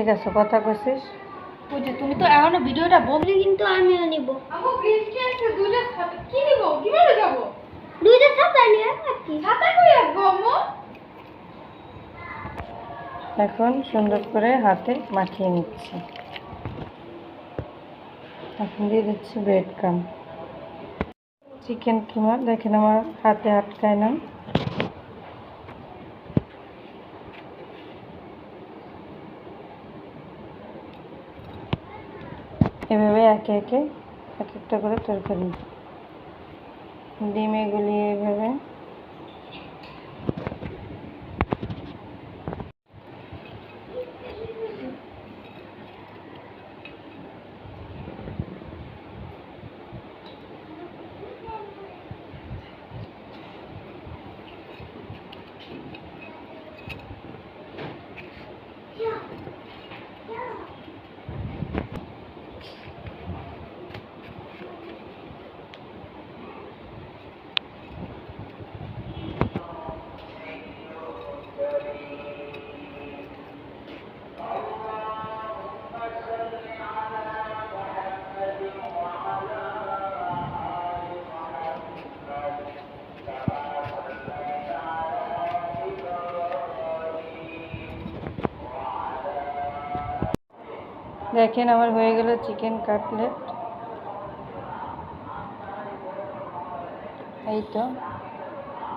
ঠিক আছে কথা কইছিস? ওই যে তুমি তো এখনও ভিডিওটা বন্ধ কিন্তু আমিও নিব আমু বৃষ্টি আছে দুইটা ছাতা। কি নিব? কীভাবে যাব? দুইটা ছাতা নিয়ে কি? ছাতা কই রাখব আম্মু? এখন সুন্দর করে হাতে মাখিয়ে নিচ্ছি। এখন দিয়ে দিচ্ছি ব্রেড ক্রাম চিকেন কিমা দেখেন আমার হাতে আটকায় না। এভাবে একে একে এক একটা করে তরকারি। ডিমে গুলিয়ে এভাবে দেখেন আমার হয়ে গেল চিকেন কাটলেট। এই তো